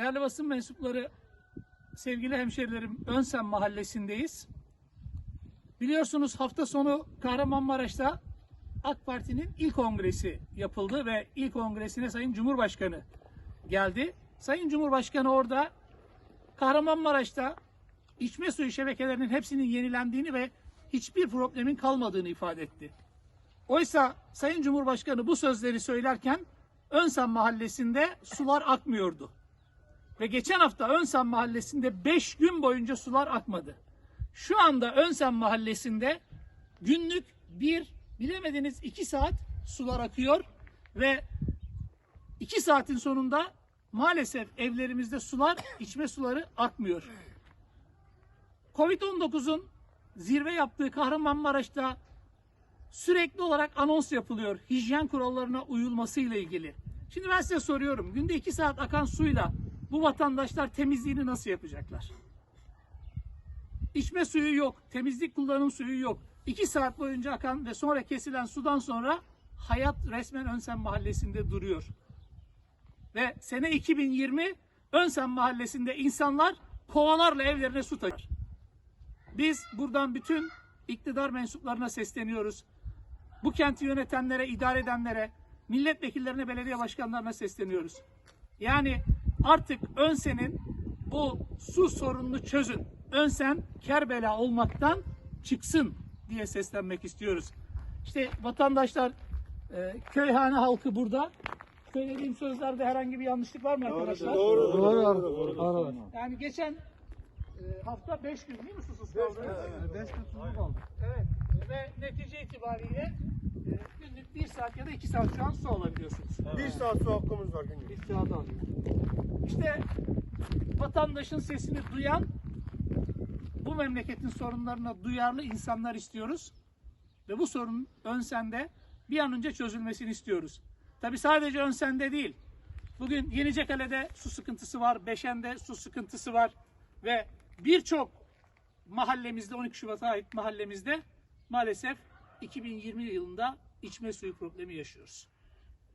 Değerli basın mensupları, sevgili hemşerilerim, Önsem mahallesindeyiz. Biliyorsunuz hafta sonu Kahramanmaraş'ta AK Parti'nin ilk kongresi yapıldı ve ilk kongresine Sayın Cumhurbaşkanı geldi. Sayın Cumhurbaşkanı orada Kahramanmaraş'ta içme suyu şebekelerinin hepsinin yenilendiğini ve hiçbir problemin kalmadığını ifade etti. Oysa Sayın Cumhurbaşkanı bu sözleri söylerken Önsem mahallesinde sular akmıyordu. Ve geçen hafta Önsem mahallesinde 5 gün boyunca sular akmadı. Şu anda Önsem mahallesinde günlük bir bilemediniz 2 saat sular akıyor ve 2 saatin sonunda maalesef evlerimizde sular, içme suları akmıyor. Covid-19'un zirve yaptığı Kahramanmaraş'ta sürekli olarak anons yapılıyor hijyen kurallarına uyulması ile ilgili. Şimdi ben size soruyorum. Günde 2 saat akan suyla bu vatandaşlar temizliğini nasıl yapacaklar? İçme suyu yok, temizlik kullanım suyu yok. 2 saat boyunca akan ve sonra kesilen sudan sonra hayat resmen Önsem mahallesinde duruyor. Ve sene 2020 Önsem mahallesinde insanlar kovalarla evlerine su taşır. Biz buradan bütün iktidar mensuplarına sesleniyoruz. Bu kenti yönetenlere, idare edenlere, milletvekillerine, belediye başkanlarına sesleniyoruz. Yani artık Önsen'in bu su sorununu çözün. Önsen Kerbela olmaktan çıksın diye seslenmek istiyoruz. İşte vatandaşlar, e, köyhane halkı burada. Söylediğim sözlerde herhangi bir yanlışlık var mı arkadaşlar? Doğru, doğru, doğru, doğru. Yani geçen e, hafta 5 gün değil mi susuz kaldı? Beş gün susuz kaldı. Evet. Ve netice itibariyle e, günlük 1 saat ya da 2 saat şu an su alabiliyorsunuz. Bir saat su hakkımız var günlük. Bir saat alıyor. İşte vatandaşın sesini duyan bu memleketin sorunlarına duyarlı insanlar istiyoruz. Ve bu sorun Önsen'de bir an önce çözülmesini istiyoruz. Tabi sadece Önsen'de değil. Bugün Yenicekale'de su sıkıntısı var, Beşen'de su sıkıntısı var ve birçok mahallemizde 12 Şubat'a ait mahallemizde maalesef 2020 yılında içme suyu problemi yaşıyoruz.